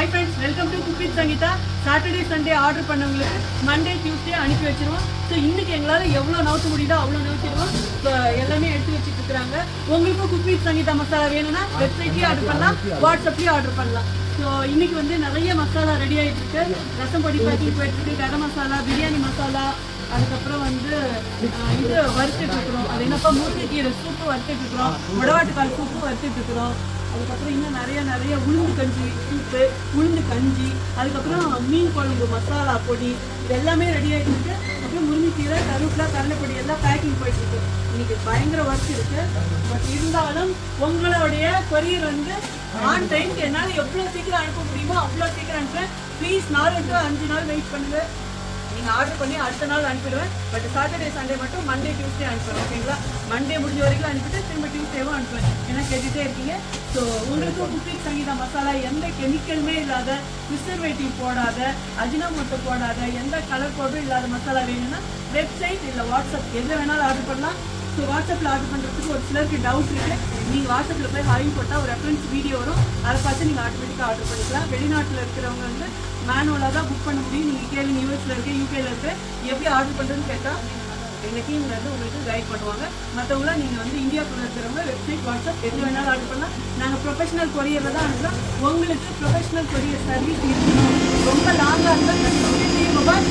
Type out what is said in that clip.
Hi friends welcome to cooking Sangeetha Saturday Sunday order பண்ணவங்களுக்கு Monday Tuesday அனுப்பி வச்சிருவோம். So இன்னைக்கு எங்களால் எவ்வளோ நவுத்த முடியுதோ அவ்வளோ நவுத்திடுவோம். ஸோ எல்லாமே எடுத்து வச்சுட்டு இருக்கிறாங்க. உங்களுக்கும் குக்கிங் சங்கீதா மசாலா வேணும்னா வெப்சைட்லேயே ஆர்டர் பண்ணலாம். வாட்ஸ்அப்லேயும் ஆர்டர் பண்ணலாம். ஸோ இன்னைக்கு வந்து நிறைய மசாலா ரெடி ஆகிட்டு இருக்கு. ரசம் பொடி பாக்கெட் போயிட்டு இருக்கு. கரம் மசாலா பிரியாணி மசாலா அதுக்கப்புறம் வந்து இது வறுத்துட்டு இருக்கிறோம். அது என்னப்பா முருங்கைக்கீரை சூப்பு வறுத்துட்டு இருக்கிறோம். முடவாட்டுக்கால் சூப்பு வறுத்துட்டு இருக்கிறோம். அதுக்கப்புறம் இன்னும் நிறைய நிறைய உளுந்து கஞ்சி சூப்பு உளுந்து கஞ்சி அதுக்கப்புறம் மீன் குழம்பு மசாலா பொடி இது எல்லாமே ரெடி ஆகிட்டு இருக்கு அப்புறம் முருங்கைக்கீரை கருவேப்பிலை கடலைப்பொடி எல்லாம் பேக்கிங் போயிட்டு இருக்கு இன்னைக்கு பயங்கர ஒர்க் இருக்கு. பட் இருந்தாலும் உங்களுடைய கொரியர் வந்து ஆன் டைம்க்கு என்னால் எவ்வளோ சீக்கிரம் அனுப்ப முடியுமோ அவ்வளோ சீக்கிரம் அனுப்புறேன். ப்ளீஸ் நாலு டு அஞ்சு நாள் வெயிட் பண்ணுங்க. நீங்கள் ஆர்டர் பண்ணி அடுத்த நாள் அனுப்பிடுவேன். பட் சாட்டர்டே சண்டே மட்டும் மண்டே டியூஸ்டே அனுப்புவேன் ஓகேங்களா மண்டே முடிஞ்ச வரைக்கும் அனுப்பிட்டு திரும்ப டியூஸ்டேவும் அனுப்புவேன். ஏன்னா கேட்டுகிட்டே இருக்கீங்க. ஸோ உங்களுக்கும் குக்கிங் சங்கீதா மசாலா எந்த கெமிக்கலுமே இல்லாத ப்ரிசர்வேட்டிவ் போடாத அஜினமோட்டோ போடாத எந்த கலர் பவுடரும் இல்லாத மசாலா வேணும்னா வெப்சைட் இல்லை வாட்ஸ்அப் எதில் வேணாலும் ஆர்டர் பண்ணலாம். ஸோ வாட்ஸ்அப்பில் ஆர்டர் பண்ணுறதுக்கு ஒரு சிலருக்கு டவுட் இருக்கு. நீங்கள் வாட்ஸ்அப்பில் போய் ஹாயின் போட்டால் ஒரு ரெஃபரன்ஸ் வீடியோ வரும். அதை பார்த்து நீங்கள் ஆட்டோமேட்டிக்காக ஆர்டர் பண்ணிக்கலாம். வெளிநாட்டில் இருக்கிறவங்க வந்து மேனுவலாக தான் புக் பண்ண முடியும். நீங்கள் கேளுங்க யூஎஸ்ல இருக்கு யூகேல இருக்கு. எப்படி ஆர்டர் பண்றதுன்னு கேட்டா எங்கள் டீம்ல இருந்து உங்களுக்கு கைட் பண்ணுவாங்க. மற்றவங்களாம் நீங்கள் வந்து இந்தியாவுக்குள்ள இருக்கிறவங்க வெப்சைட் வாட்ஸ்அப் எது வேணாலும் ஆர்டர் பண்ணலாம் நாங்கள் ப்ரொஃபஷனல் கொரியரில் தான் அனுப்புகிறோம் உங்களுக்கு ப்ரொஃபஷனல் கொரியர் சர்வீஸ் இருக்கணும் ரொம்ப லாங்காக இருந்தால் கஷ்டம் மொபைல்